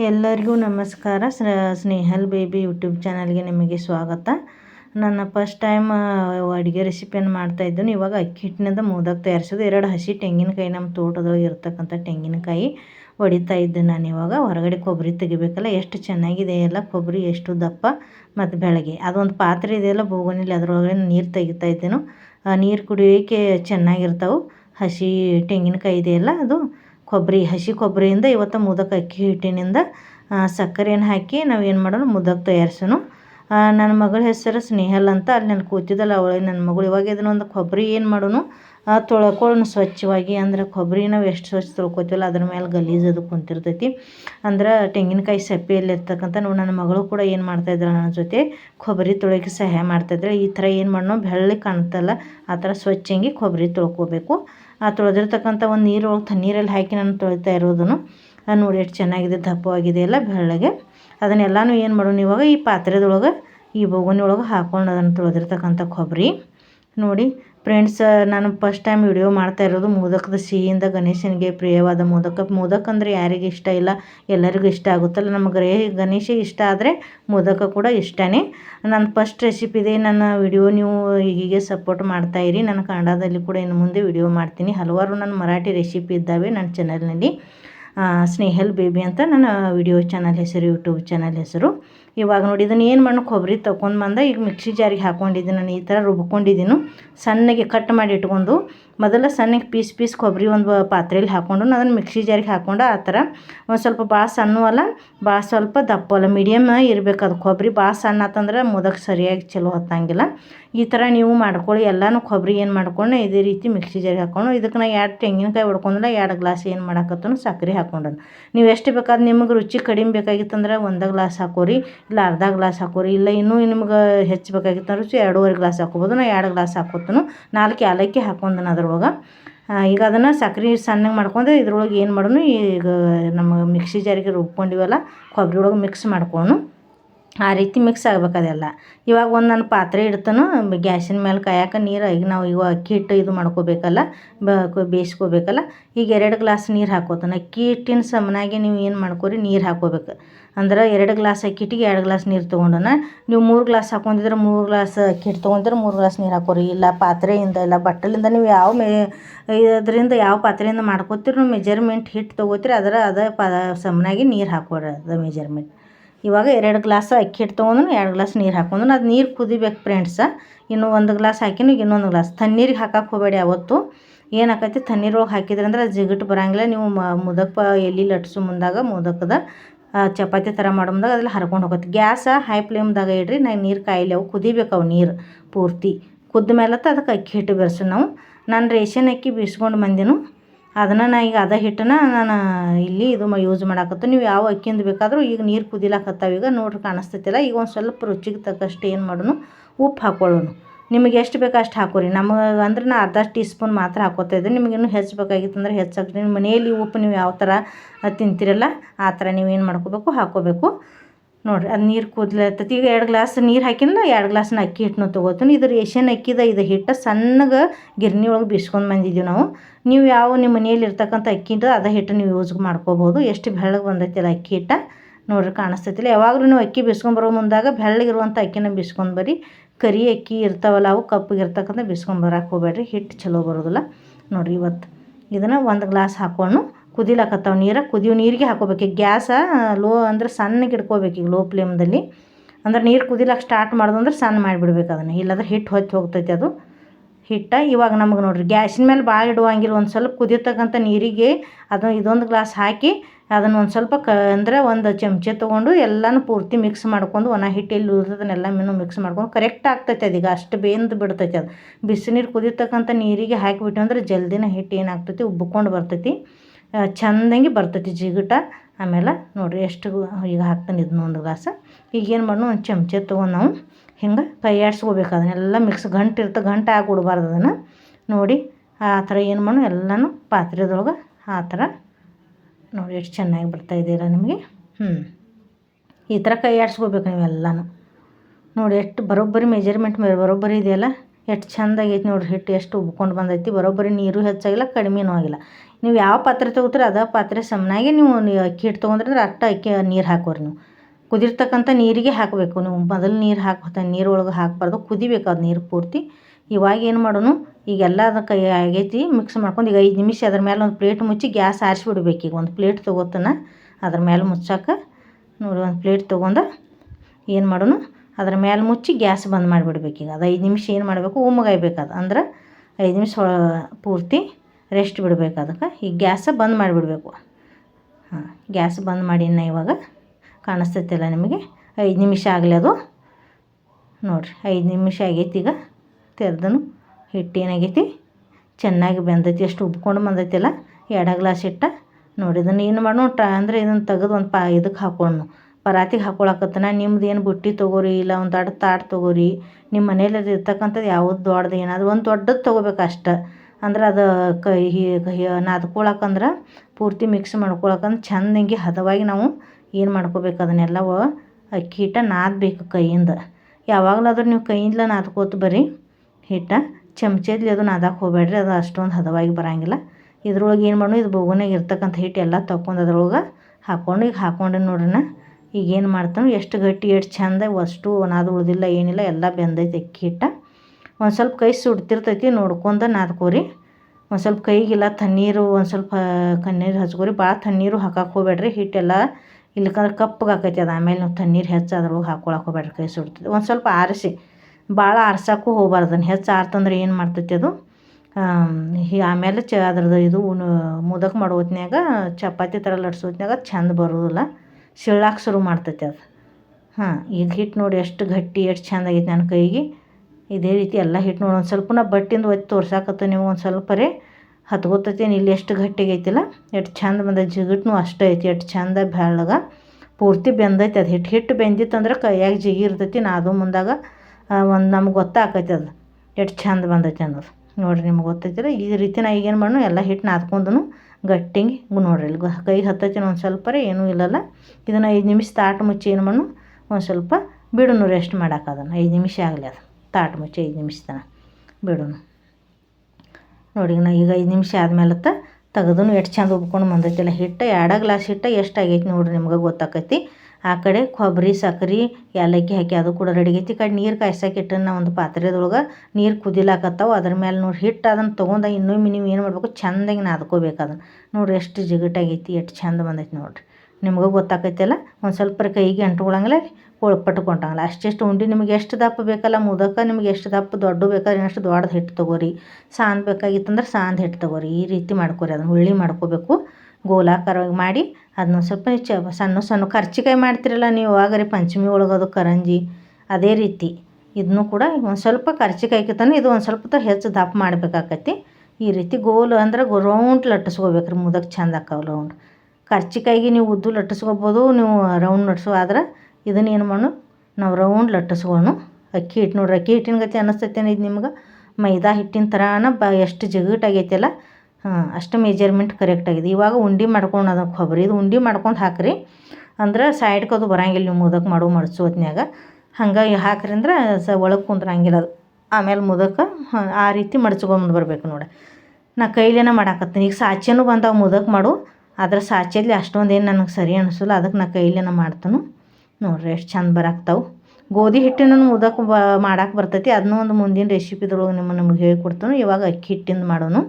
ಎಲ್ಲರಿಗೂ ನಮಸ್ಕಾರ. Snehal baby YouTube ಚಾನಲ್ಗೆ ನಿಮಗೆ ಸ್ವಾಗತ. ನನ್ನ ಫಸ್ಟ್ ಟೈಮ್ ಅಡುಗೆ ರೆಸಿಪಿಯನ್ನು ಮಾಡ್ತಾಯಿದ್ದೇನೆ ಇವಾಗ ಅಕ್ಕಿ ಹಿಟ್ಟಿನಿಂದ ಮೋದಕ್ ತಯಾರಿಸೋದು. ಎರಡು ಹಸಿ ತೆಂಗಿನಕಾಯಿ ನಮ್ಮ ತೋಟದೊಳಗೆ ಇರ್ತಕ್ಕಂಥ ತೆಂಗಿನಕಾಯಿ ಹೊಡಿತಾ ಇದ್ದೆ ನಾನು ಇವಾಗ. ಹೊರಗಡೆ ಕೊಬ್ಬರಿ ತೆಗಿಬೇಕಲ್ಲ, ಎಷ್ಟು ಚೆನ್ನಾಗಿದೆ ಎಲ್ಲ ಕೊಬ್ಬರಿ, ಎಷ್ಟು ದಪ್ಪ ಮತ್ತು ಬೆಳಗ್ಗೆ. ಅದೊಂದು ಪಾತ್ರೆ ಇದೆಯಲ್ಲ ಬೋಗನಿಲ್ಲ ಅದರೊಳಗಡೆ ನೀರು ತೆಗಿತಾ ಇದ್ದೇನು. ನೀರು ಕುಡಿಯೋಕೆ ಚೆನ್ನಾಗಿರ್ತಾವೆ. ಹಸಿ ತೆಂಗಿನಕಾಯಿ ಇದೆಯಲ್ಲ ಅದು. ಕೊಬ್ಬರಿ, ಹಸಿ ಕೊಬ್ಬರಿಯಿಂದ ಇವತ್ತು ಮುದಕ ಅಕ್ಕಿ ಹಿಟ್ಟಿನಿಂದ ಸಕ್ಕರೆಯನ್ನು ಹಾಕಿ ನಾವು ಏನು ಮಾಡೋಣ, ಮುದಕ್ ತಯಾರಿಸೋಣ. ನನ್ನ ಮಗಳ ಹೆಸರು ಸ್ನೇಹಲ್ ಅಂತ, ಅಲ್ಲಿ ನಾನು ಕೂತಿದ್ದಲ್ಲ, ಅವಳು ನನ್ನ ಮಗಳು. ಇವಾಗ ಇದನ್ನೊಂದು ಕೊಬ್ಬರಿ ಏನು ಮಾಡೋಣ ತೊಳ್ಕೊಳ್ಳೋಣ ಸ್ವಚ್ಛವಾಗಿ. ಅಂದ್ರೆ ಕೊಬ್ಬರಿ ನಾವು ಎಷ್ಟು ಸ್ವಚ್ಛ ತೊಳ್ಕೊತೀವಲ್ಲ, ಅದ್ರ ಮೇಲೆ ಗಲೀಜು ಅದು ಕುಂತಿರ್ತೈತಿ. ಅಂದ್ರೆ ತೆಂಗಿನಕಾಯಿ ಸಪ್ಪೆಯಲ್ಲಿರ್ತಕ್ಕಂಥ ನೋಡಿ ನನ್ನ ಮಗಳು ಕೂಡ ಏನು ಮಾಡ್ತಾಯಿದ್ರು ನನ್ನ ಜೊತೆ, ಕೊಬ್ಬರಿ ತೊಳೆಯೋಕೆ ಸಹಾಯ ಮಾಡ್ತಾಯಿದ್ರೆ ಈ ಥರ ಏನು ಮಾಡೋಣ, ಬೆಳ್ಳಿ ಕಾಣ್ತಲ್ಲ, ಆ ಥರ ಸ್ವಚ್ಛಂಗಿ ಕೊಬ್ಬರಿ ತೊಳ್ಕೊಬೇಕು. ಆ ತೊಳೆದಿರ್ತಕ್ಕಂಥ ಒಂದು ನೀರೊಳಗೆ ತಣ್ಣೀರಲ್ಲಿ ಹಾಕಿ ನಾನು ತೊಳಿತಾ ಇರೋದನ್ನು ನೋಡಿ ಎಷ್ಟು ಚೆನ್ನಾಗಿದೆ ದಪ್ಪವಾಗಿದೆ ಎಲ್ಲ ಬೆಳ್ಳಗೆ ಅದನ್ನೆಲ್ಲನೂ ಏನು ಮಾಡೋಣ, ಇವಾಗ ಈ ಪಾತ್ರೆದೊಳಗೆ, ಈ ಬೊಗಣಿ ಒಳಗೆ ಹಾಕೊಂಡು ಅದನ್ನು ತೊಳೆದಿರ್ತಕ್ಕಂಥ ಕೊಬ್ಬರಿ. ನೋಡಿ ಫ್ರೆಂಡ್ಸ್ ನಾನು ಫಸ್ಟ್ ಟೈಮ್ ವಿಡಿಯೋ ಮಾಡ್ತಾ ಇರೋದು ಮೋದಕದ ಸಿಹಿಯಿಂದ ಗಣೇಶನಿಗೆ. ಪ್ರಿಯವಾದ ಮೋದಕ. ಮೋದಕ ಅಂದರೆ ಯಾರಿಗೆ ಇಷ್ಟ ಇಲ್ಲ? ಎಲ್ಲರಿಗೂ ಇಷ್ಟ ಆಗುತ್ತಲ್ಲ? ನಮಗೆ ಗಣೇಶ ಇಷ್ಟ ಆದರೆ ಮೋದಕ ಕೂಡ ಇಷ್ಟನೇ. ನನ್ನ ಫಸ್ಟ್ ರೆಸಿಪಿ ಇದೆ. ನನ್ನ ವಿಡಿಯೋ ನೀವು ಹೀಗೆ ಸಪೋರ್ಟ್ ಮಾಡ್ತಾ ಇರಿ. ನನ್ನ ಕನ್ನಡದಲ್ಲಿ ಕೂಡ ಇನ್ನು ಮುಂದೆ ವಿಡಿಯೋ ಮಾಡ್ತೀನಿ. ಹಲವಾರು ನನ್ನ ಮರಾಠಿ ರೆಸಿಪಿ ಇದ್ದಾವೆ ನನ್ನ ಚಾನಲ್ನಲ್ಲಿ ಸ್ನೇಹಲ್ ಬೇಬಿ ಅಂತ ನನ್ನ ವಿಡಿಯೋ ಚಾನಲ್ ಹೆಸರು, ಯೂಟ್ಯೂಬ್ ಚಾನಲ್ ಹೆಸರು. ಇವಾಗ ನೋಡಿ, ಇದನ್ನು ಏನು ಮಾಡೋಣ ಕೊಬ್ಬರಿ ತೊಗೊಂಡು ಬಂದ, ಈಗ ಮಿಕ್ಸಿ ಜಾರಿಗೆ ಹಾಕ್ಕೊಂಡಿದ್ದೀನಿ ನಾನು ಈ ಥರ ರುಬ್ಕೊಂಡಿದ್ದೀನಿ. ಸಣ್ಣಗೆ ಕಟ್ ಮಾಡಿ ಇಟ್ಕೊಂಡು, ಮೊದಲ ಸಣ್ಣಗೆ ಪೀಸ್ ಪೀಸ್ ಕೊಬ್ಬರಿ ಒಂದು ಪಾತ್ರೆಯಲ್ಲಿ ಹಾಕ್ಕೊಂಡು ನಾನು ಅದನ್ನು ಮಿಕ್ಸಿ ಜಾರಿಗೆ ಹಾಕ್ಕೊಂಡು ಆ ಥರ ಒಂದು ಸ್ವಲ್ಪ ಭಾಳ ಸಣ್ಣ ಅಲ್ಲ ಭಾಳ ಸ್ವಲ್ಪ ದಪ್ಪ ಅಲ್ಲ ಮೀಡಿಯಮ್ ಇರಬೇಕು ಅದು ಕೊಬ್ಬರಿ. ಭಾಳ ಸಣ್ಣ ಆತಂದ್ರೆ ಮುದಕ್ಕೆ ಸರಿಯಾಗಿ ಚಲೋ ಹತ್ತಂಗಿಲ್ಲ. ಈ ಥರ ನೀವು ಮಾಡ್ಕೊಳ್ಳಿ, ಎಲ್ಲಾನು ಕೊಬ್ಬರಿ ಏನು ಮಾಡ್ಕೊಂಡು ಇದೇ ರೀತಿ ಮಿಕ್ಸಿ ಜಾರಿಗೆ ಹಾಕ್ಕೊಂಡು ಇದಕ್ಕೆ ನಾ ಎರಡು ತೆಂಗಿನಕಾಯಿ ಹೊಡ್ಕೊಂಡ್ರೆ ಎರಡು ಗ್ಲಾಸ್ ಏನು ಮಾಡಾಕತ್ತನು ಸಕ್ಕರೆ ಹಾಕ್ಕೊಂಡನು ನೀವು ಎಷ್ಟು ಬೇಕಾದ್ರೆ ನಿಮಗೆ ರುಚಿ ಕಡಿಮೆ ಬೇಕಾಗಿತ್ತಂದ್ರೆ ಒಂದು ಗ್ಲಾಸ್ ಹಾಕೋರಿ, ಇಲ್ಲ ಅರ್ಧ ಗ್ಲಾಸ್ ಹಾಕೋರಿ, ಇಲ್ಲ ಇನ್ನೂ ನಿಮ್ಗೆ ಹೆಚ್ಚು ಬೇಕಾಗಿತ್ತು ರುಚಿ ಎರಡೂವರೆ ಗ್ಲಾಸ್ ಹಾಕೋಬೋದು, ನಾ ಎರಡು ಗ್ಲಾಸ್ ಹಾಕೋತನು, ನಾಲ್ಕು ಏಲಕ್ಕಿ ಹಾಕೊಂಡನು ಅದ್ರೊಳಗೆ. ಈಗ ಅದನ್ನು ಸಕ್ರೆ ಸಣ್ಣಗೆ ಮಾಡ್ಕೊಂಡು ಇದ್ರೊಳಗೆ ಏನು ಮಾಡೋನು, ಈಗ ನಮ್ಮ ಮಿಕ್ಸಿ ಜಾರಿಗೆ ರುಬ್ಕೊಂಡಿವಲ್ಲ, ಕೊಬ್ಬರಿ ಒಳಗೆ ಮಿಕ್ಸ್ ಮಾಡ್ಕೊಂಡು ಆ ರೀತಿ ಮಿಕ್ಸ್ ಆಗ್ಬೇಕು ಅದೆಲ್ಲ. ಇವಾಗ ಒಂದು ನಾನು ಪಾತ್ರೆ ಇಡ್ತಾನು ಗ್ಯಾಸಿನ ಮೇಲೆ ಕಾಯಕ್ಕೆ ನೀರು, ಈಗ ನಾವು ಇವಾಗ ಅಕ್ಕಿ ಹಿಟ್ಟು ಇದು ಮಾಡ್ಕೋಬೇಕಲ್ಲ ಬೇಯಿಸ್ಕೋಬೇಕಲ್ಲ, ಈಗ ಎರಡು ಗ್ಲಾಸ್ ನೀರು ಹಾಕೋತಾನೆ. ಅಕ್ಕಿ ಹಿಟ್ಟಿನ ಸಮನಾಗಿ ನೀವು ಏನು ಮಾಡ್ಕೋರಿ, ನೀರು ಹಾಕೋಬೇಕು. ಅಂದ್ರೆ ಎರಡು ಗ್ಲಾಸ್ ಅಕ್ಕಿ ಹಿಟ್ಟಿಗೆ ಎರಡು ಗ್ಲಾಸ್ ನೀರು ತೊಗೊಂಡನ, ನೀವು ಮೂರು ಗ್ಲಾಸ್ ಹಾಕೊಂಡಿದ್ರೆ ಮೂರು ಗ್ಲಾಸ್ ಅಕ್ಕಿ ಹಿಟ್ಟು ತೊಗೊಂಡಿದ್ರೆ ಮೂರು ಗ್ಲಾಸ್ ನೀರು ಹಾಕೋರಿ. ಇಲ್ಲ ಪಾತ್ರೆಯಿಂದ, ಇಲ್ಲ ಬಟ್ಟಲಿಂದ, ನೀವು ಯಾವ ಮೆ, ಇದರಿಂದ ಯಾವ ಪಾತ್ರೆಯಿಂದ ಮಾಡ್ಕೋತೀರಿ ಮೆಜರ್ಮೆಂಟ್ ಹಿಟ್ಟು ತೊಗೋತೀರಿ, ಅದರ ಅದ ಪ ಸಮನಾಗಿ ನೀರು ಹಾಕೋರಿ ಅದು ಮೆಜರ್ಮೆಂಟ್ ಇವಾಗ ಎರಡು ಗ್ಲಾಸ್ ಅಕ್ಕಿ ಹಿಟ್ಟು ತೊಗೊಂಡು ಎರಡು ಗ್ಲಾಸ್ ನೀರು ಹಾಕೊಂಡು ಅದು ನೀರು ಕುದಿಬೇಕು ಫ್ರೆಂಡ್ಸ ಇನ್ನು ಒಂದು ಗ್ಲಾಸ್ ಹಾಕಿನೂ ಇನ್ನೊಂದು ಗ್ಲಾಸ್. ತಣ್ಣೀರಿಗೆ ಹಾಕಕ್ಕೆ ಹೋಗಬೇಡಿ ಅವತ್ತು. ಏನಾಕೈತಿ? ತಣ್ಣೀರೊಳಗೆ ಹಾಕಿದ್ರೆ ಅಂದ್ರೆ ಅದು ಜಿಗಟ್ ಬರಂಗಿಲ್ಲ. ನೀವು ಮುದಕ ಎಲ್ಲಿ ಲಟ್ಸು ಮುಂದಾಗ ಮುದಕದ ಚಪಾತಿ ಥರ ಮಾಡೋ ಮುಂದಾಗ ಅದೆಲ್ಲ ಹರ್ಕೊಂಡು ಹೋಗುತ್ತೆ. ಗ್ಯಾಸ ಹೈ ಫ್ಲೇಮ್ದಾಗ ಇಡ್ರಿ. ನಾನು ನೀರು ಕಾಯಿಲೆ ಅವು ಕುದಿಬೇಕು ಅವು ನೀರು ಪೂರ್ತಿ. ಕುದ್ದ ಮೇಲತ್ತ ಅದಕ್ಕೆ ಅಕ್ಕಿ ಹಿಟ್ಟು ಬೆರೆಸು ನಾವು. ನಾನು ರೇಷನ್ ಅಕ್ಕಿ ಬೀಸ್ಕೊಂಡು ಬಂದಿನು. ಅದನ್ನು ನಾ ಈಗ ಅದ ಹಿಟ್ಟನ್ನ ನಾನು ಇಲ್ಲಿ ಇದು ಯೂಸ್ ಮಾಡಾಕತ್ತು ನೀವು ಯಾವ ಅಕ್ಕಿಂದ ಬೇಕಾದರೂ ಈಗ ನೀರು ಕುದಿಲಾಕತ್ತಾವ ಈಗ ನೋಡ್ರಿ ಕಾಣಿಸ್ತೈತಿಲ್ಲ. ಈಗ ಒಂದು ಸ್ವಲ್ಪ ರುಚಿಗೆ ತಕ್ಕಷ್ಟು ಏನು ಮಾಡೋಣ ಉಪ್ಪು ಹಾಕ್ಕೊಳ್ಳೋನು ನಿಮಗೆ ಎಷ್ಟು ಬೇಕು ಅಷ್ಟು ಹಾಕೋರಿ. ನಮಗೆ ಅಂದ್ರೆ ನಾ ಅರ್ಧ ಟೀ ಸ್ಪೂನ್ ಮಾತ್ರ ಹಾಕೋತಾ ಇದ್ದೀನಿ. ನಿಮಗೆ ಇನ್ನೂ ಹೆಚ್ಚು ಬೇಕಾಗಿತ್ತು ಅಂದ್ರೆ ಹೆಚ್ಚು ಹಾಕ್ತೀನಿ ನಿಮ್ಮ ಮನೆಯಲ್ಲಿ ಉಪ್ಪು ನೀವು ಯಾವ ಥರ ತಿಂತೀರಲ್ಲ, ಆ ಥರ ನೀವು ಏನು ಮಾಡ್ಕೋಬೇಕು? ಹಾಕೋಬೇಕು. ನೋಡಿರಿ, ಅದು ನೀರು ಕುದ್ಲತ್ತತಿ ಈಗ ಎರಡು ಗ್ಲಾಸ್ ನೀರು ಹಾಕಿನ ಎರಡು ಗ್ಲಾಸ್ನ ಅಕ್ಕಿ ಹಿಟ್ಟನ್ನು ತೊಗೋತೀನಿ ಇದು ರೇಷನ್ ಅಕ್ಕಿದ ಇದು ಹಿಟ್ಟು ಸಣ್ಣಗೆ ಗಿರ್ನಿ ಒಳಗೆ ಬಿಸ್ಕೊಂಡು ಬಂದಿದ್ದೀವಿ ನಾವು. ನೀವು ಯಾವ ನಿಮ್ಮ ಮನೆಯಲ್ಲಿ ಇರ್ತಕ್ಕಂಥ ಅಕ್ಕಿದ ಅದ ಹಿಟ್ಟು ನೀವು ಯೂಸ್ ಮಾಡ್ಕೋಬೋದು. ಎಷ್ಟು ಬೆಳ್ಳಗೆ ಬಂದೈತಿಲ್ಲ ಅಕ್ಕಿ ಹಿಟ್ಟ? ನೋಡ್ರಿ ಕಾಣಿಸ್ತೈತಿಲ್ಲ ಯಾವಾಗಲೂ ನೀವು ಅಕ್ಕಿ ಬಿಸ್ಕೊಂಬರೋ ಮುಂದಾಗ ಬೆಳ್ಳಗಿರುವಂಥ ಅಕ್ಕಿನ ಬಿಸ್ಕೊಂಡು ಬರ್ರಿ ಕರಿ ಅಕ್ಕಿ ಇರ್ತಾವಲ್ಲ, ಅವು ಕಪ್ಪಿಗೆ ಇರ್ತಕ್ಕಂಥ ಬಿಸ್ಕೊಂಡು ಬರೋಕೆ ಹೋಗ್ಬೇಡ್ರಿ. ಹಿಟ್ಟು ಚಲೋ ಬರೋದಿಲ್ಲ. ನೋಡಿರಿ, ಇವತ್ತು ಇದನ್ನು ಒಂದು ಗ್ಲಾಸ್ ಹಾಕ್ಕೊಂಡು ಕುದಿಲಕತ್ತಾವ ನೀರು, ಕುದಿಯೋ ನೀರಿಗೆ ಹಾಕೋಬೇಕು. ಈಗ ಗ್ಯಾಸ ಲೋ ಅಂದ್ರೆ ಸಣ್ಣಗೆ ಇಟ್ಕೋಬೇಕು ಈಗ ಲೋ ಫ್ಲೇಮ್ದಲ್ಲಿ. ಅಂದ್ರೆ ನೀರು ಕುದಿಲಕ್ಕೆ ಸ್ಟಾರ್ಟ್ ಅಂದ್ರೆ ಸಣ್ಣ ಮಾಡಿಬಿಡ್ಬೇಕು ಅದನ್ನು. ಇಲ್ಲಾಂದ್ರೆ ಹಿಟ್ಟು ಹೊತ್ತಿ ಹೋಗ್ತೈತಿ ಅದು. ಹಿಟ್ಟ ಇವಾಗ ನಮಗೆ ನೋಡಿರಿ, ಗ್ಯಾಸಿನ ಮೇಲೆ ಭಾಳ ಇಡುವಂಗಿಲ್ಲ, ಒಂದು ಸ್ವಲ್ಪ ಕುದಿಯತಕ್ಕಂಥ ನೀರಿಗೆ ಅದನ್ನು ಇದೊಂದು ಗ್ಲಾಸ್ ಹಾಕಿ ಅದನ್ನು ಒಂದು ಸ್ವಲ್ಪ ಕ, ಅಂದರೆ ಒಂದು ಚಮಚೆ ತೊಗೊಂಡು ಎಲ್ಲನೂ ಪೂರ್ತಿ ಮಿಕ್ಸ್ ಮಾಡ್ಕೊಂಡು ಒಣ ಹಿಟ್ಟು ಎಲ್ಲಿ ಉಳಿದದನ್ನೆಲ್ಲ ಮಿನು ಮಿಕ್ಸ್ ಮಾಡ್ಕೊಂಡು ಕರೆಕ್ಟ್ ಆಗ್ತೈತೆ ಅದೀಗ ಅಷ್ಟು ಬೇಂದು ಬಿಡ್ತೈತೆ ಅದು. ಬಿಸಿನೀರು ಕುದಿಯತಕ್ಕಂಥ ನೀರಿಗೆ ಹಾಕಿಬಿಟ್ಟು ಅಂದ್ರೆ ಜಲ್ದಿನ ಹಿಟ್ಟು ಏನಾಗ್ತೈತಿ ಉಬ್ಬಿಕೊಂಡು ಬರ್ತೈತಿ. ಚಂದಂಗೆ ಬರ್ತೈತಿ ಜಿಗಟ. ಆಮೇಲೆ ನೋಡಿರಿ ಎಷ್ಟು ಈಗ ಹಾಕ್ತಾನೆ ಇದನ್ನ ಒಂದು ಗ್ಲಾಸ್. ಈಗ ಏನು ಮಾಡೋಣ ಒಂದು ಚಮಚ ತೊಗೊಂಡು ನಾವು ಹಿಂಗೆ ಕೈ ಆಡ್ಸ್ಕೋಬೇಕು ಅದನ್ನೆಲ್ಲ ಮಿಕ್ಸ್ ಗಂಟು ಇರ್ತದೆ ಗಂಟು ಹಾಕ್ಬಿಡ್ಬಾರ್ದು ಅದನ್ನು. ನೋಡಿ ಆ ಥರ ಏನು ಮಾಡೋಣ ಎಲ್ಲನೂ ಪಾತ್ರೆದೊಳಗೆ ಆ ಥರ ನೋಡಿ ಎಷ್ಟು ಚೆನ್ನಾಗಿ ಬರ್ತಾ ಇದೆಯಲ್ಲ ನಿಮಗೆ. ಹ್ಞೂ ಈ ಥರ ಕೈ ಆಡಿಸ್ಕೋಬೇಕು ನೀವೆಲ್ಲನೂ. ನೋಡಿ ಎಷ್ಟು ಬರೋಬ್ಬರಿ ಮೆಜರ್ಮೆಂಟ್ ಬರೋಬ್ಬರಿ ಇದೆಯಲ್ಲ. ಎಷ್ಟು ಚಂದ ಆಗೈತಿ ನೋಡಿರಿ ಹಿಟ್ಟು, ಎಷ್ಟು ಉಬ್ಕೊಂಡು ಬಂದೈತಿ. ಬರೋಬ್ಬರಿ ನೀರು ಹೆಚ್ಚಾಗಿಲ್ಲ, ಕಡಿಮೆನೂ ಆಗಿಲ್ಲ. ನೀವು ಯಾವ ಪಾತ್ರೆ ತೊಗೋತೀರ ಅದೇ ಪಾತ್ರೆ ಸಮನಾಗಿ ನೀವು ಅಕ್ಕಿ ಹಿಟ್ಟು ತೊಗೊಂಡ್ರೆ ಅಟ್ಟ ಅಕ್ಕಿ ನೀರು ಹಾಕೋರಿ ನೀವು. ಕುದಿರ್ತಕ್ಕಂಥ ನೀರಿಗೆ ಹಾಕಬೇಕು ನೀವು. ಮೊದಲು ನೀರು ಹಾಕಿ ನೀರು ಒಳಗೆ ಹಾಕಬಾರ್ದು, ಕುದಿಬೇಕು ಅದು ನೀರು ಪೂರ್ತಿ. ಇವಾಗ ಏನು ಮಾಡೋನು ಈಗೆಲ್ಲ ಅದಕ್ಕೆ ಆಗೈತಿ ಮಿಕ್ಸ್ ಮಾಡ್ಕೊಂಡು ಈಗ ಐದು ನಿಮಿಷ ಅದ್ರ ಮೇಲೆ ಒಂದು ಪ್ಲೇಟ್ ಮುಚ್ಚಿ ಗ್ಯಾಸ್ ಆರಿಸಿಬಿಡ್ಬೇಕು ಈಗ ಒಂದು ಪ್ಲೇಟ್ ತೊಗೋತಾನ, ಅದ್ರ ಮೇಲೆ ಮುಚ್ಚಾಕ ನೋಡಿ ಒಂದು ಪ್ಲೇಟ್ ತೊಗೊಂಡು ಏನು ಮಾಡೋನು ಅದ್ರ ಮ್ಯಾಲೆ ಮುಚ್ಚಿ ಗ್ಯಾಸ್ ಬಂದ್ ಮಾಡಿಬಿಡ್ಬೇಕು ಈಗ. ಅದು ಐದು ನಿಮಿಷ ಏನು ಮಾಡಬೇಕು? ಉಮ್ಮಗಾಯ್ಬೇಕು ಅದು. ಅಂದ್ರೆ ಐದು ನಿಮಿಷ ಪೂರ್ತಿ ರೆಸ್ಟ್ ಬಿಡ್ಬೇಕು ಅದಕ್ಕೆ. ಈಗ ಗ್ಯಾಸ ಬಂದ್ ಮಾಡಿಬಿಡ್ಬೇಕು. ಹಾಂ, ಗ್ಯಾಸ್ ಬಂದ್ ಮಾಡಿನ ಇವಾಗ ಕಾಣಿಸ್ತೈತಿಲ್ಲ ನಿಮಗೆ? ಐದು ನಿಮಿಷ ಆಗಲಿ ಅದು. ನೋಡಿರಿ, ಐದು ನಿಮಿಷ ಆಗೈತಿ ಈಗ. ತೆರೆದನು. ಹಿಟ್ಟು ಏನಾಗೈತಿ? ಚೆನ್ನಾಗಿ ಬೆಂದೈತಿ. ಎಷ್ಟು ಉಬ್ಕೊಂಡು ಬಂದೈತಿಲ್ಲ. ಎರಡು ಗ್ಲಾಸ್ ಹಿಟ್ಟ. ನೋಡಿ ಇದನ್ನು ಏನು ಮಾಡೋಣ ಟ್ರಾ ಅಂದರೆ ಇದನ್ನು ತೆಗೆದು ಒಂದು ಪಾ ಇದಕ್ಕೆ ಹಾಕೊಂಡು ಪರಾತಿಗೆ ಹಾಕೊಳಕತ್ತನ, ನಿಮ್ದು ಏನು ಬುಟ್ಟಿ ತೊಗೋರಿ, ಇಲ್ಲ ಒಂದು ದೊಡ್ಡ ತಾಟ್ ತೊಗೋರಿ ನಿಮ್ಮ ಮನೇಲಿ ಇರ್ತಕ್ಕಂಥದ್ದು ಯಾವುದು ದೊಡ್ಡದು ಏನಾದರೂ, ಒಂದು ದೊಡ್ಡದು ತೊಗೋಬೇಕು ಅಷ್ಟೆ. ಅಂದ್ರೆ ಅದು ಕೈ ನಾದ್ಕೊಳಕಂದ್ರೆ ಪೂರ್ತಿ ಮಿಕ್ಸ್ ಮಾಡ್ಕೊಳಕಂದ್ರೆ ಹಿಂಗೆ ಹದವಾಗಿ ನಾವು ಏನು ಮಾಡ್ಕೋಬೇಕು ಅದನ್ನೆಲ್ಲ ಅಕ್ಕಿ ಹಿಟ್ಟು ನಾದಬೇಕು ಕೈಯಿಂದ. ಯಾವಾಗಲಾದ್ರೂ ನೀವು ಕೈಯಿಂದ ನಾದ್ಕೋತ ಬರ್ರಿ, ಹಿಟ್ಟು ಚಮಚದಲ್ಲಿ ಅದು ನಾದಕ್ಕೆ ಹೋಗ್ಬೇಡ್ರಿ ಅದು ಅಷ್ಟೊಂದು ಹದವಾಗಿ ಬರೋಂಗಿಲ್ಲ. ಇದ್ರೊಳಗೆ ಏನು ಮಾಡೋಣ ಇದು ಬೋಗುನಾಗ ಇರ್ತಕ್ಕಂಥ ಹಿಟ್ಟು ಎಲ್ಲ ತಗೊಂಡು ಅದ್ರೊಳಗೆ ಹಾಕ್ಕೊಂಡು ಈಗ ಹಾಕ್ಕೊಂಡೆ ನೋಡ್ರಿ ಈಗ ಏನು ಮಾಡ್ತಾನೆ, ಎಷ್ಟು ಗಟ್ಟಿ, ಎಷ್ಟು ಚಂದ, ಅಷ್ಟು ನಾದು ಉಳಿದಿಲ್ಲ, ಏನಿಲ್ಲ, ಎಲ್ಲ ಬೆಂದೈತೆ ಅಕ್ಕಿ ಹಿಟ್ಟ. ಒಂದು ಸ್ವಲ್ಪ ಕೈ ಸುಡ್ತಿರ್ತೈತಿ, ನೋಡ್ಕೊಂಡ ನಾದ್ಕೋರಿ. ಒಂದು ಸ್ವಲ್ಪ ಕೈಗೆಲ್ಲ ತಣ್ಣೀರು, ಒಂದು ಸ್ವಲ್ಪ ಕಣ್ಣೀರು ಹಚ್ಕೋರಿ. ಭಾಳ ತಣ್ಣೀರು ಹಾಕಕ್ಕೆ ಹೋಗ್ಬೇಡ್ರಿ. ಹಿಟ್ಟೆಲ್ಲ ಇಲ್ಲಕಂದ್ರೆ ಕಪ್ಪಗೆ ಆಕೈತಿ ಅದು. ಆಮೇಲೆ ನೀವು ತಣ್ಣೀರು ಹೆಚ್ಚು ಅದ್ರೊಳಗೆ ಹಾಕೊಳಕ್ಕೆ ಹೋಗ್ಬೇಡ್ರಿ ಕೈ ಸುಡ್ತದೆ. ಒಂದು ಸ್ವಲ್ಪ ಆರಿಸಿ. ಭಾಳ ಆರ್ಸಕ್ಕೂ ಹೋಗ್ಬಾರ್ದು ಹೆಚ್ಚು ಆರ್ತಂದ್ರೆ ಏನು ಮಾಡ್ತೈತಿ ಅದು? ಆಮೇಲೆ ಚ ಅದ್ರದ್ದು ಇದು ಮುದಕ್ಕೆ ಮಾಡೋ ಹೊತ್ನ್ಯಾಗ ಚಪಾತಿ ಥರ ಲಟ್ಸೋ ಚಂದ ಬರೋದಿಲ್ಲ. ಸೀಳಾಕ ಶುರು ಮಾಡ್ತೈತೆ ಅದು. ಹಾಂ, ಈಗ ಹಿಟ್ಟು ನೋಡಿ ಎಷ್ಟು ಗಟ್ಟಿ, ಎಷ್ಟು ಚಂದ ಆಗೈತೆ ನನ್ನ ಕೈಗೆ. ಇದೇ ರೀತಿ ಎಲ್ಲ ಹಿಟ್ಟು ನೋಡಿ ಒಂದು ಸ್ವಲ್ಪ ನಾ ಬಟ್ಟಿಂದ ಒತ್ತಿ ತೋರ್ಸಾಕತ್ತ ನೀವು ಒಂದು ಸ್ವಲ್ಪ ರೀ. ಹತ್ಕೋತೈತೇನು, ಇಲ್ಲಿ ಎಷ್ಟು ಗಟ್ಟಿಗೈತಿಲ್ಲ ಎಷ್ಟು ಚಂದ ಬಂದ ಜಿಗುಟ್ನು ಅಷ್ಟೇ ಐತಿ, ಎಷ್ಟು ಚಂದ ಬೆಳ್ಳಗೆ ಪೂರ್ತಿ ಬೆಂದೈತೆ ಅದು ಹಿಟ್ಟು ಹಿಟ್ಟು ಬೆಂದಿತ್ತಂದ್ರೆ ಕೈಯಾಗ ಜಿಗಿ ಇರ್ತೈತಿ, ನಾ ಅದು ಮುಂದಾಗ ಒಂದು ನಮ್ಗೆ ಗೊತ್ತಾಕೈತೆ ಅದು. ಎಷ್ಟು ಚಂದ ಬಂದೈತೆ ಅನ್ನೋದು. ನೋಡಿರಿ ನಿಮ್ಗೆ ಗೊತ್ತೈತಿಲ್ಲ ಈ ರೀತಿ ನಾ ಈಗೇನು ಮಾಡೋಣ ಎಲ್ಲ ಹಿಟ್ಟು ನಾದ್ಕೊಂಡು ಗಟ್ಟಿಗೆ ನೋಡಿರಿ ಇಲ್ಲಿ ಕೈಗೆ ಹತ್ತೈತಿ ಒಂದು ಸ್ವಲ್ಪರೇ ಏನೂ ಇಲ್ಲಲ್ಲ. ಇದನ್ನು ಐದು ನಿಮಿಷ ತಾಟು ಮುಚ್ಚಿ ಏನು ಮಾಡೋಣ ಒಂದು ಸ್ವಲ್ಪ ಬಿಡೋನು ರೆಸ್ಟ್ ಮಾಡಕ್ಕೆ ಅದನ್ನು, ಐದು ನಿಮಿಷ ಆಗಲಿ ಅದು, ತಾಟು ಮುಚ್ಚಿ ಐದು ನಿಮಿಷ ತನಕ ಬಿಡೋನು. ನೋಡಿ ನಾ ಈಗ ಐದು ನಿಮಿಷ ಆದಮೇಲೆ ತೆಗೆದು ಎಷ್ಟು ಚಂದ ಉಬ್ಕೊಂಡು ಬಂದೈತಿಲ್ಲ ಹಿಟ್ಟು, ಎರಡು ಗ್ಲಾಸ್ ಹಿಟ್ಟು ಎಷ್ಟು ಆಗೈತಿ ನೋಡಿರಿ ನಿಮ್ಗೆ ಗೊತ್ತಾಕೈತಿ. ಆ ಕಡೆ ಕೊಬ್ಬರಿ, ಸಕ್ರೆ, ಏಲಕ್ಕಿ ಹಾಕಿ ಅದು ಕೂಡ ರೆಡಿ ಆಗೈತಿ. ಈ ಕಡೆ ನೀರು ಕಾಯ್ಸಕ್ಕೆ ಇಟ್ಟನ ಒಂದು ಪಾತ್ರೆದೊಳಗೆ. ನೀರು ಕುದಿಲಾಕತ್ತಾವ. ಅದ್ರ ಮೇಲೆ ನೋಡಿ ಹಿಟ್ಟು ಅದನ್ನು ತೊಗೊಂಡು ಇನ್ನೂ ನೀವು ಏನು ಮಾಡಬೇಕು? ಚೆಂದಾಗಿ ನಾದ್ಕೋಬೇಕು ಅದನ್ನು ನೋಡಿರಿ ಎಷ್ಟು ಜಿಗಟಾಗೈತಿ ಎಷ್ಟು ಚಂದ ಬಂದೈತಿ ನೋಡಿರಿ. ನಿಮಗೂ ಗೊತ್ತಾಕೈತಲ್ಲ? ಒಂದು ಸ್ವಲ್ಪ ಕೈಗೆ ಅಂಟ್ಕೊಳಂಗಿಲ್ಲ ಪಟ್ಕೊಂಡಂಗಿಲ್ಲ ಅಷ್ಟೆಷ್ಟು ಉಂಡೆ ನಿಮಗೆ ಎಷ್ಟು ದಪ್ಪ ಬೇಕಲ್ಲ, ಮುದಕ ನಿಮ್ಗೆ ಎಷ್ಟು ದಪ್ಪ ದೊಡ್ಡ ಬೇಕಾದ್ರೆ ಇನ್ನಷ್ಟು ದೊಡ್ಡದು ಹಿಟ್ಟು ತೊಗೋರಿ. ಸಾಂದ್ ಬೇಕಾಗಿತ್ತಂದ್ರೆ ಸಾಂದ್ ಹಿಟ್ಟು ತೊಗೋರಿ. ಈ ರೀತಿ ಮಾಡ್ಕೊರಿ ಅದನ್ನು ಹುಳ್ಳಿ ಮಾಡ್ಕೋಬೇಕು. ಗೋಲಾಕಾರವಾಗಿ ಮಾಡಿ ಅದನ್ನ ಸ್ವಲ್ಪ ಚ ಸಣ್ಣ ಸಣ್ಣ ಕರ್ಚಿಕಾಯಿ ಮಾಡ್ತಿರಲ್ಲ ನೀವು ಆಗರೆ ಪಂಚಮಿ ಒಳಗೆ ಅದು ಕರಂಜಿ, ಅದೇ ರೀತಿ ಇದನ್ನು ಕೂಡ ಒಂದು ಸ್ವಲ್ಪ ಕರ್ಚಿಕಾಯ್ಕಿತಾನೆ ಇದು ಒಂದು ಸ್ವಲ್ಪ ಹೆಚ್ಚು ದಪ್ಪ ಮಾಡಬೇಕಾಕತಿ ಈ ರೀತಿ ಗೋಲು ಅಂದ್ರೆ ರೌಂಡ್ ಲಟ್ಟಿಸ್ಕೋಬೇಕು ರೀ ಮುದಕ್ಕೆ ಚಂದ ಆಕಾವು ರೌಂಡ್ ಕರ್ಚಿಕಾಯಿಗೆ ನೀವು ಉದ್ದು ಲಟ್ಟಿಸ್ಕೋಬೋದು, ನೀವು ರೌಂಡ್ ಲಟ್ಸೋ ಆದ್ರೆ ಇದನ್ನು ಏನು ಮಾಡು ನಾವು ರೌಂಡ್ ಲಟ್ಟಿಸ್ಕೊಳ್ಳು ಅಕ್ಕಿ ಹಿಟ್ಟು ನೋಡ್ರಿ, ಅಕ್ಕಿ ಹಿಟ್ಟಿನ ಗತಿ ಅನ್ನಿಸ್ತೈತೆ ಇದು ನಿಮ್ಗೆ? ಮೈದಾ ಹಿಟ್ಟಿನ ಥರನ ಬ ಎಷ್ಟು ಜಿಗುಟಾಗೈತಲ್ಲ ಹಾಂ, ಅಷ್ಟು ಮೆಜರ್ಮೆಂಟ್ ಕರೆಕ್ಟಾಗಿದೆ ಇವಾಗ ಉಂಡೆ ಮಾಡ್ಕೊಂಡು ಅದಕ್ಕೆ ಕೊಬ್ಬರಿದು ಉಂಡೆ ಮಾಡ್ಕೊಂಡು ಹಾಕಿರಿ. ಅಂದ್ರೆ ಸೈಡ್ಗೆ ಅದು ಬರಂಗಿಲ್ಲ ನೀವು ಮುದಕ್ಕೆ ಮಾಡು ಮಡ್ಚು ಹೊತ್ನ್ಯಾಗ ಹಂಗಾಗಿ ಹಾಕ್ರಿ ಅಂದ್ರೆ ಸ ಒಳಗೆ ಕುಂದ್ರಂಗಿಲ್ಲ ಅದು. ಆಮೇಲೆ ಮುದಕ್ಕೆ ಆ ರೀತಿ ಮಡ್ಚ್ಕೊಂಡು ಬರಬೇಕು ನೋಡಿ. ನಾ ಕೈಲೇನ ಮಾಡಾಕತ್ತೀನಿ. ಈಗ ಸಾಚೆನೂ ಬಂದಾವ ಮುದಕ್ಕೆ ಮಾಡು. ಆದ್ರೆ ಸಾಚೆಲಿ ಅಷ್ಟೊಂದೇನು ನನಗೆ ಸರಿ ಅನಿಸಲ್ಲ. ಅದಕ್ಕೆ ನಾ ಕೈಲೇನ ಮಾಡ್ತಾನು. ನೋಡಿರಿ ಎಷ್ಟು ಚಂದ ಬರಾಕ್ತಾವೆ. ಗೋಧಿ ಹಿಟ್ಟಿನ ಮುದಕ್ಕೆ ಬ ಮಾಡಕ್ಕೆ ಬರ್ತೈತಿ. ಅದನ್ನೂ ಒಂದು ಮುಂದಿನ ರೆಸಿಪಿದೊಳಗೆ ನಿಮ್ಮ ನಿಮ್ಗೆ ಹೇಳ್ಕೊಡ್ತಾನು. ಇವಾಗ ಅಕ್ಕಿ ಹಿಟ್ಟಿಂದ ಮಾಡೋನು.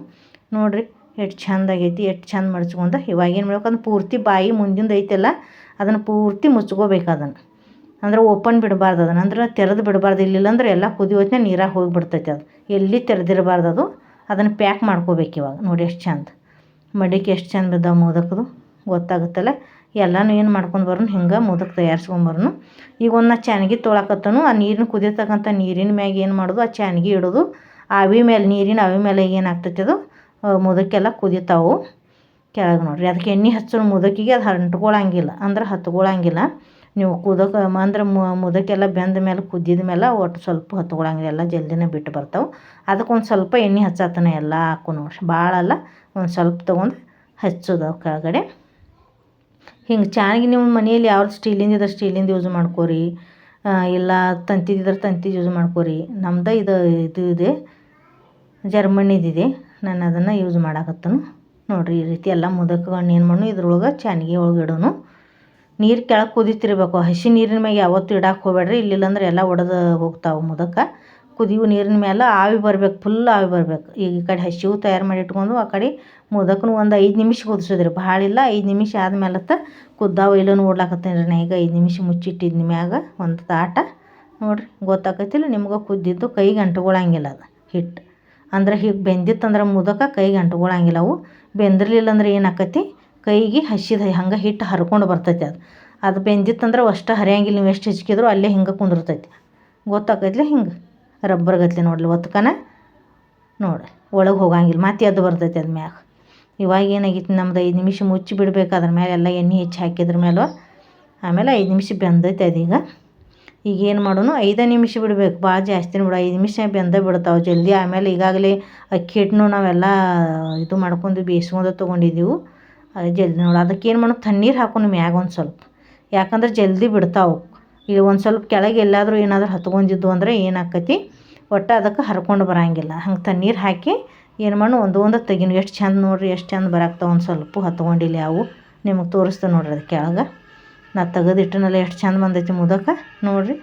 ನೋಡಿರಿ, ಎಷ್ಟು ಚಂದ ಆಗೈತಿ, ಎಷ್ಟು ಚಂದ ಮಡ್ಚ್ಕೊಂಡ. ಇವಾಗ ಏನು ಮಾಡ್ಬೇಕು, ಅದನ್ನು ಪೂರ್ತಿ ಬಾಯಿ ಮುಂದಿಂದ ಐತಲ್ಲ, ಅದನ್ನು ಪೂರ್ತಿ ಮುಚ್ಕೋಬೇಕು ಅದನ್ನು. ಅಂದ್ರೆ ಓಪನ್ ಬಿಡಬಾರ್ದು ಅದನ್ನು. ಅಂದ್ರೆ ತೆರೆದು ಬಿಡಬಾರ್ದು, ಇಲ್ಲಿಲ್ಲ ಅಂದ್ರೆ ಎಲ್ಲ ಕುದಿ ಹೊತ್ತಿನ ನೀರಾಗ ಹೋಗಿಬಿಡ್ತೈತೆ ಅದು. ಎಲ್ಲಿ ತೆರೆದಿರಬಾರ್ದು ಅದು, ಅದನ್ನು ಪ್ಯಾಕ್ ಮಾಡ್ಕೋಬೇಕು ಇವಾಗ. ನೋಡಿ ಎಷ್ಟು ಚಂದ. ಮಡಿಕೆ ಎಷ್ಟು ಚಂದ ಬಿದ್ದಾವೆ ಮೋದಕದು. ಗೊತ್ತಾಗುತ್ತಲ್ಲ. ಎಲ್ಲನೂ ಏನು ಮಾಡ್ಕೊಂಡು ಬರೋನು, ಹಿಂಗೆ ಮೋದಕ ತಯಾರಿಸ್ಕೊಂಬರೋನು ಈಗ ಒಂದು ನಾ ಚಾನಿಗೆ ತೊಳಕತ್ತನು, ಆ ನೀರಿನ ಕುದಿಯತಕ್ಕಂಥ ನೀರಿನ ಮ್ಯಾಗ ಏನು ಮಾಡೋದು, ಆ ಚಾನಿಗೆ ಇಡೋದು. ಆವಿ ಮೇಲೆ ನೀರಿನ ಆವಿ ಮೇಲೆ ಏನಾಗ್ತೈತೆ ಅದು? ಮುದಕ್ಕೆಲ್ಲ ಕುದಿತಾವು ಕೆಳಗೆ ನೋಡಿರಿ. ಅದಕ್ಕೆ ಎಣ್ಣೆ ಹಚ್ಚೋ ಮುದಕಿಗೆ ಅದು ಅಂಟ್ಕೊಳಂಗಿಲ್ಲ ಅಂದ್ರೆ ಹತ್ಕೊಳ್ಳೋಂಗಿಲ್ಲ ನೀವು ಕುದಕ, ಅಂದ್ರೆ ಮುದಕ್ಕೆಲ್ಲ ಬೆಂದ ಮೇಲೆ, ಕುದ್ದಿದ ಮೇಲೆ ಒಟ್ಟು ಸ್ವಲ್ಪ ಹತ್ಕೊಳ್ಳೋಂಗಿಲ್ಲ ಎಲ್ಲ ಜಲ್ದಿನೇ ಬಿಟ್ಟು ಬರ್ತಾವೆ. ಅದಕ್ಕೆ ಒಂದು ಸ್ವಲ್ಪ ಎಣ್ಣೆ ಹಚ್ಚತ್ತನ ಎಲ್ಲ ಹಾಕು ನೋಡಿರಿ ಭಾಳಲ್ಲ ಒಂದು ಸ್ವಲ್ಪ ತೊಗೊಂಡು ಹಚ್ಚೋದು ಕೆಳಗಡೆ. ಹಿಂಗೆ ಚೆನ್ನಾಗಿ ನಿಮ್ಮ ಮನೆಯಲ್ಲಿ ಯಾವ್ದು ಸ್ಟೀಲಿಂದ ಸ್ಟೀಲಿಂದ ಯೂಸ್ ಮಾಡ್ಕೋರಿ. ಇಲ್ಲ ತಂತಿದಿದ್ರೆ ತಂತಿ ಯೂಸ್ ಮಾಡ್ಕೋರಿ. ನಮ್ದು ಇದು ಇದು ಇದೆ. ಜರ್ಮನಿದಿದೆ. ನಾನು ಅದನ್ನು ಯೂಸ್ ಮಾಡಾಕತ್ತನು. ನೋಡಿರಿ ಈ ರೀತಿ ಎಲ್ಲ ಮುದಕಗಳನ್ನ ಏನು ಮಾಡೋಣ ಇದ್ರೊಳಗೆ ಚಾನ್ಗಿ ಒಳಗೆ ಇಡೋನು. ನೀರು ಕೆಳಗೆ ಕುದಿತಿರ್ಬೇಕು. ಹಸಿ ನೀರಿನ ಮ್ಯಾಗೆ ಯಾವತ್ತೂ ಇಡಕ್ಕೆ ಹೋಗ್ಬೇಡ್ರಿ. ಇಲ್ಲಿಲ್ಲಂದ್ರೆ ಎಲ್ಲ ಒಡೆದು ಹೋಗ್ತಾವೆ ಮುದಕ. ಕುದಿಯುವ ನೀರಿನ ಮೇಲೆ ಆವಿ ಬರ್ಬೇಕು ಫುಲ್ ಆವಿ ಬರ್ಬೇಕು. ಈಗ ಈ ಕಡೆ ಹಸಿವು ತಯಾರು ಮಾಡಿ ಇಟ್ಕೊಂಡು ಆ ಕಡೆ ಮುದಕನು ಒಂದು ಐದು ನಿಮಿಷ ಕುದಿಸಿದ್ರಿ. ಭಾಳ ಇಲ್ಲ, ಐದು ನಿಮಿಷ ಆದ್ಮೇಲತ್ತ ಕುದ್ದಾವ ಇಲ್ಲ ನೋಡ್ಲಾಕತ್ತೀನಿ ರೀ ನಾ. ಈಗ ಐದು ನಿಮಿಷ ಮುಚ್ಚಿಟ್ಟಿದ್ನಿ ಮ್ಯಾಗ ಒಂದು ತಾಟ. ನೋಡಿರಿ, ಗೊತ್ತಾಕೈತಿಲ್ಲ, ನಿಮ್ಗೆ ಕುದ್ದಿದ್ದು ಕೈಗೆ ಅಂಟ್ಕೊಳಂಗಿಲ್ಲ ಅದು. ಹಿಟ್ಟು ಅಂದ್ರೆ ಹೀಗೆ ಬೆಂದಿತ್ತಂದ್ರೆ ಮುದಕ ಕೈಗೆ ಅಂಟ್ಕೊಳಂಗಿಲ್ಲ ಅವು. ಬೆಂದಿರಲಿಲ್ಲ ಅಂದ್ರೆ ಏನಾಕತಿ? ಕೈಗೆ ಹಸಿದ ಹಂಗೆ ಹಿಟ್ಟು ಹರ್ಕೊಂಡು ಬರ್ತೈತಿ ಅದು. ಅದು ಬೆಂದಿತ್ತಂದ್ರೆ ಅಷ್ಟು ಹರಿಯಂಗಿಲ್ಲ, ನೀವು ಎಷ್ಟು ಹೆಚ್ಕಿದ್ರು ಅಲ್ಲೇ ಹಿಂಗೆ ಕುಂದಿರ್ತೈತಿ. ಹಿಂಗೆ? ರಬ್ಬರ್ ಗತ್ಲೆ ನೋಡ್ಲಿ ಒತ್ಕನ? ನೋಡಿ ಒಳಗೆ ಹೋಗಂಗಿಲ್ಲ, ಮತ್ತೆ ಎದ್ದು ಬರ್ತೈತಿ ಅದ ಮ್ಯಾಗ. ಇವಾಗ ಏನಾಗಿತ್ತು ನಮ್ದು ಐದು ನಿಮಿಷ ಮುಚ್ಚಿ ಬಿಡ್ಬೇಕು, ಅದ್ರ ಮೇಲೆ ಎಲ್ಲ ಎಣ್ಣೆ ಹೆಚ್ಚಿ ಹಾಕಿದ್ರ ಮೇಲೆ ಆಮೇಲೆ ಐದು ನಿಮಿಷ ಬೆಂದೈತೆ ಅದೀಗ ಈಗ ಏನು ಮಾಡೋಣ ಐದೇ ನಿಮಿಷ ಬಿಡಬೇಕು. ಭಾಳ ಜಾಸ್ತಿ ಬಿಡು. ಐದು ನಿಮಿಷ ಬೆಂದ ಬಿಡ್ತಾವೆ ಜಲ್ದಿ. ಆಮೇಲೆ ಈಗಾಗಲೇ ಅಕ್ಕಿ ಹಿಟ್ಟನ್ನು ನಾವೆಲ್ಲ ಇದು ಮಾಡ್ಕೊಂಡು ಬೇಯಿಸ್ಕೊಂಡು ತೊಗೊಂಡಿದ್ದೀವಿ ಅದು ಜಲ್ದಿ ನೋಡಿ. ಅದಕ್ಕೆ ಏನು ಮಾಡೋಣ ತಣ್ಣೀರು ಹಾಕೋಣ ಮ್ಯಾಗ ಒಂದು ಸ್ವಲ್ಪ. ಯಾಕಂದ್ರೆ ಜಲ್ದಿ ಬಿಡ್ತಾವೆ. ಈಗ ಒಂದು ಸ್ವಲ್ಪ ಕೆಳಗೆ ಎಲ್ಲಾದರೂ ಏನಾದರೂ ಹತ್ಕೊಂಡಿದ್ದು ಅಂದರೆ ಏನಾಕತಿ ಒಟ್ಟು ಅದಕ್ಕೆ ಹರ್ಕೊಂಡು ಬರಂಗಿಲ್ಲ. ಹಂಗೆ ತಣ್ಣೀರು ಹಾಕಿ ಏನು ಮಾಡು ಒಂದು ಒಂದು ತೆಗಿನ. ಎಷ್ಟು ಚಂದ ನೋಡಿರಿ? ಎಷ್ಟು ಚಂದ ಬರಾಕ್ತಾವೆ ಒಂದು ಸ್ವಲ್ಪ ಹತ್ಕೊಂಡಿಲ್ಲ ಅವು ನಿಮಗೆ ತೋರಿಸ್ತೇವೆ ನೋಡಿರಿ ಅದು ಕೆಳಗೆ. ನಾ ತೆಗೆದಿಟ್ಟನಲ್ಲ ಎಷ್ಟು ಚಂದ ಬಂದೈತಿ ಮುದಕ, ನೋಡಿರಿ.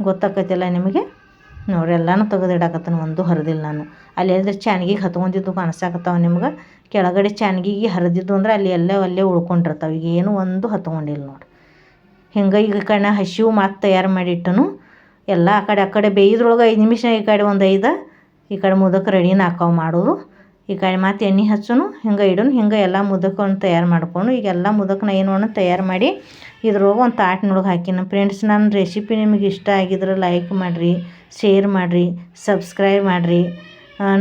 ಗೊತ್ತಾಕೈತಿಲ್ಲ ನಿಮಗೆ? ನೋಡಿರಿ, ಎಲ್ಲನೂ ತೆಗೆದಿಡಾಕತ್ತನ, ಒಂದು ಹರಿದಿಲ್ಲ ನಾನು. ಅಲ್ಲಿ ಎಲ್ದ್ರೆ ಚಾನ್ಗಿಗೆ ಹತ್ಕೊಂಡಿದ್ದು ಕಾಣಿಸಾಕತ್ತಾವ ನಿಮ್ಗೆ? ಕೆಳಗಡೆ ಚಾನ್ಗಿಗೆ ಹರಿದಿದ್ದು ಅಂದ್ರೆ ಅಲ್ಲಿ ಎಲ್ಲ ಅಲ್ಲೇ ಉಳ್ಕೊಂಡಿರ್ತಾವೆ. ಈಗ ಏನು ಒಂದು ಹತ್ಕೊಂಡಿಲ್ಲ ನೋಡಿ ಹಿಂಗೆ ಈಗ ಕಣ ಹಸಿವು ಮಾತು ತಯಾರು ಮಾಡಿಟ್ಟನು. ಎಲ್ಲ ಆ ಕಡೆ ಆ ಕಡೆ ಬೇಯ್ದ್ರೊಳಗೆ ಐದು ನಿಮಿಷ, ಈ ಕಡೆ ಒಂದು ಐದು, ಈ ಕಡೆ ಮುದಕ ರೆಡಿನ ಹಾಕಾವು ಮಾಡೋದು. ಈ ಕಡೆ ಮತ್ತು ಎಣ್ಣೆ ಹಚ್ಚೋನು, ಹಿಂಗೆ ಇಡೋನು, ಹಿಂಗೆ ಎಲ್ಲ ಮುದಕವನ್ನು ತಯಾರು ಮಾಡ್ಕೊಂಡು, ಈಗ ಎಲ್ಲ ಮುದಕನ ಏನು ತಯಾರು ಮಾಡಿ ಇದ್ರೊಳಗೆ ಒಂದು ತಾಟ್ನೊಳಗೆ ಹಾಕಿನ. ಫ್ರೆಂಡ್ಸ್ ನನ್ನ ರೆಸಿಪಿ ನಿಮಗೆ ಇಷ್ಟ ಆಗಿದ್ರೆ ಲೈಕ್ ಮಾಡಿರಿ ಶೇರ್ ಮಾಡಿರಿ ಸಬ್ಸ್ಕ್ರೈಬ್ ಮಾಡಿರಿ.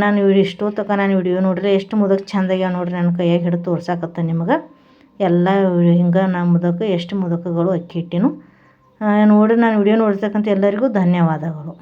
ನಾನು ವಿಡಿಯೋ ಇಷ್ಟು ತಕ ನಾನು ವಿಡಿಯೋ ನೋಡ್ರಿ ಎಷ್ಟು ಮುದಕ್ ಚೆಂದಾಗ್ಯಾವ ನೋಡ್ರಿ ನನ್ನ ಕೈಯಾಗ ಹಿಡಿದು ತೋರ್ಸಾಕತ್ತ ನಿಮಗೆ. ಎಲ್ಲ ಹಿಂಗೆ ನಾನು ಮುದಕ, ಎಷ್ಟು ಮುದಕಗಳು ಅಕ್ಕಿ ಇಟ್ಟಿನೂ. ನೋಡಿ ನಾನು ವಿಡಿಯೋ ನೋಡಿರ್ತಕ್ಕಂಥ ಎಲ್ಲರಿಗೂ ಧನ್ಯವಾದಗಳು.